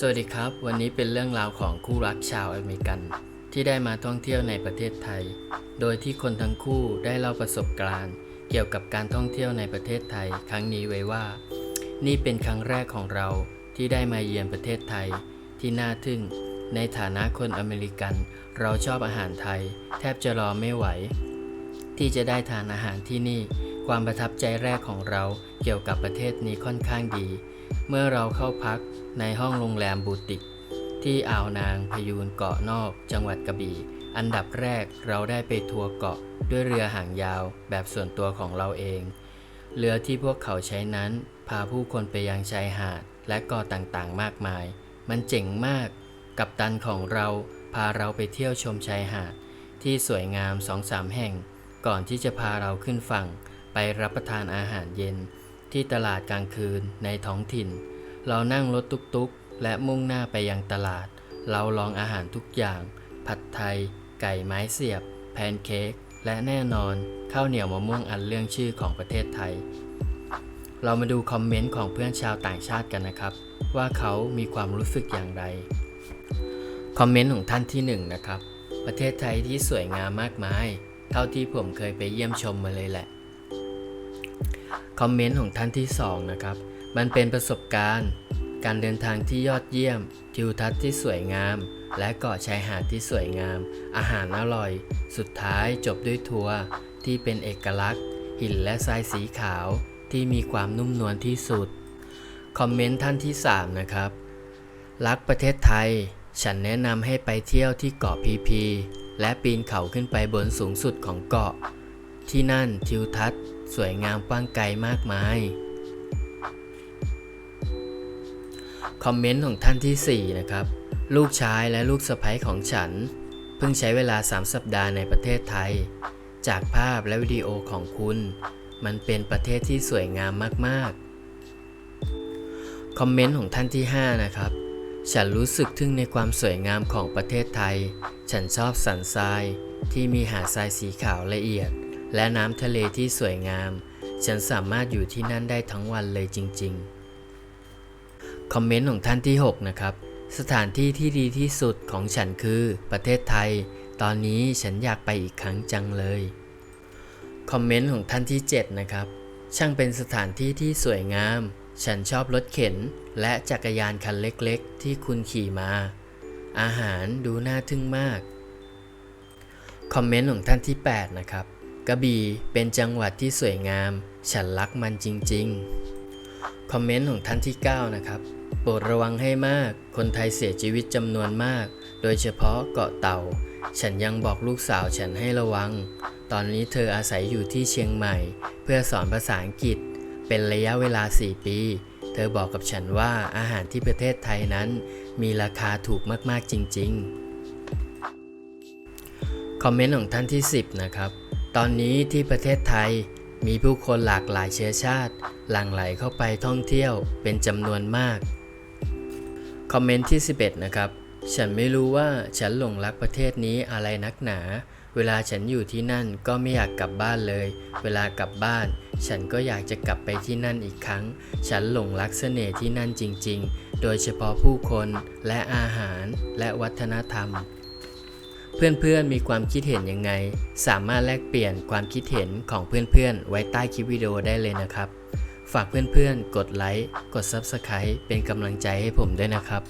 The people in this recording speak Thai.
สวัสดีครับ วันนี้เป็นเรื่องราวของคู่รักชาวอเมริกัน ที่ได้มาท่องเที่ยวในประเทศไทย โดยที่คนทั้งคู่ได้เล่าประสบการณ์ เกี่ยวกับการท่องเที่ยวในประเทศไทย ครั้งนี้ไว้ว่า นี่เป็นครั้งแรกของเราที่ได้มาเยือนประเทศไทย ที่น่าทึ่ง ในฐานะคนอเมริกัน เราชอบอาหารไทย แทบจะรอไม่ไหว ที่จะได้ทานอาหารที่นี่ ความประทับใจแรกของเราเกี่ยวกับประเทศนี้ค่อนข้างดี เมื่อเราเข้าพักในห้องโรงแรมบูติก ที่อ่าวนางพยูนเกาะนอกจังหวัดกระบี่ อันดับแรกเราได้ไปทัวร์เกาะด้วยเรือหางยาวแบบส่วนตัวของเราเอง เรือที่พวกเขาใช้นั้น พาผู้คนไปยังชายหาดและเกาะต่างๆ มากมาย มันเจ๋งมาก กับตันของเราพาเราไปเที่ยวชมชายหาด ที่สวยงามสองสามแห่ง ก่อนที่จะพาเราขึ้นฝั่งไปรับประทานอาหารเย็น ที่ตลาดกลางคืนในท้องถิ่น เรานั่งรถตุกๆ และมุ่งหน้าไปยังตลาด เราลองอาหารทุกอย่าง ผัดไทย ไก่ไม้เสียบ แพนเค้ก และแน่นอน ข้าวเหนียวมะม่วงอันเรื่องชื่อของประเทศไทย เรามาดูคอมเมนต์ของเพื่อนชาวต่างชาติกันนะครับ ว่าเขามีความรู้สึกอย่างไร คอมเมนต์ของท่านที่หนึ่งนะครับ ประเทศไทยที่สวยงามมากมาย เท่าที่ผมเคยไปเยี่ยมชมมาเลยแหละ คอมเมนต์ของท่านที่สองนะครับ มันเป็นประสบการณ์ การเดินทางที่ยอดเยี่ยม ทิวทัศน์ที่สวยงาม และเกาะชายหาดที่สวยงาม อาหารอร่อย สุดท้ายจบด้วยทัวร์ที่เป็นเอกลักษณ์ หินและทรายสีขาวที่มีความนุ่มนวลที่สุด คอมเมนต์ท่านที่ 3 นะครับ รักประเทศไทย ฉันแนะนำให้ไปเที่ยวที่เกาะพีพี และปีนเขาขึ้นไปบนสูงสุดของเกาะ ที่นั่นทิวทัศน์ สวยงามกว้างไกลมากมาย คอมเมนต์ของท่านทีสี่ 4 นะครับ ลูกชายและลูกสะใภ้ของฉัน เพิ่งใช้เวลา 3 สัปดาห์ในประเทศไทย จากภาพและวิดีโอของคุณ มันเป็นประเทศที่สวยงามมากๆ คอมเมนต์ของท่านที่ 5 นะครับ ฉันรู้สึกทึ่งในความสวยงามของประเทศไทย ฉันชอบสันทรายที่มีหาดทรายสีขาวละเอียด และน้ำทะเลที่สวยงาม ฉันสามารถอยู่ที่นั่นได้ทั้งวันเลยจริง ๆ คอมเมนต์ของท่านที่ 6 นะครับ สถานที่ที่ดีที่สุดของฉันคือประเทศไทย ตอนนี้ฉันอยากไปอีกครั้งจังเลย คอมเมนต์ของท่านที่ 7 นะครับ ช่างเป็นสถานที่ที่สวยงาม ฉันชอบรถเข็นและจักรยานคันเล็กๆ ที่คุณขี่มา อาหารดูน่าทึ่งมาก คอมเมนต์ของท่านที่ 8 นะครับ กระบี่เป็นจังหวัดที่สวยงาม ฉันรักมันจริง ๆ คอมเมนต์ของท่านที่ 9 นะครับ โปรดระวังให้มาก คนไทยเสียชีวิตจำนวนมาก โดยเฉพาะเกาะเต่า ฉันยังบอกลูกสาวฉันให้ระวัง ตอนนี้เธออาศัยอยู่ที่เชียงใหม่ เพื่อสอนภาษาอังกฤษ เป็นระยะเวลา 4 ปี เธอบอกกับฉันว่าอาหารที่ประเทศไทยนั้น มีราคาถูกมากๆจริง ๆ คอมเมนต์ของท่านที่ 10 นะครับ ตอนนี้ที่ประเทศไทยมีผู้คนหลากหลายเชื้อชาติ หลั่งไหลเข้าไปท่องเที่ยวเป็นจำนวนมาก คอมเมนต์ที่ 11 นะครับ ฉันไม่รู้ว่าฉันหลงรักประเทศนี้อะไรนักหนา เวลาฉันอยู่ที่นั่นก็ไม่อยากกลับบ้านเลย เวลากลับบ้าน ฉันก็อยากจะกลับไปที่นั่นอีกครั้ง ฉันหลงรักเสน่ห์ที่นั่นจริง ๆ โดยเฉพาะผู้คนและอาหารและวัฒนธรรม เพื่อนๆมีความคิดเห็นยังไง สามารถแลกเปลี่ยนความคิดเห็นของเพื่อนๆ ไว้ใต้คลิปวิดีโอได้เลยนะครับ ฝากเพื่อนๆ กดไลค์ กด Subscribe เป็นกำลังใจให้ผมด้วยนะครับ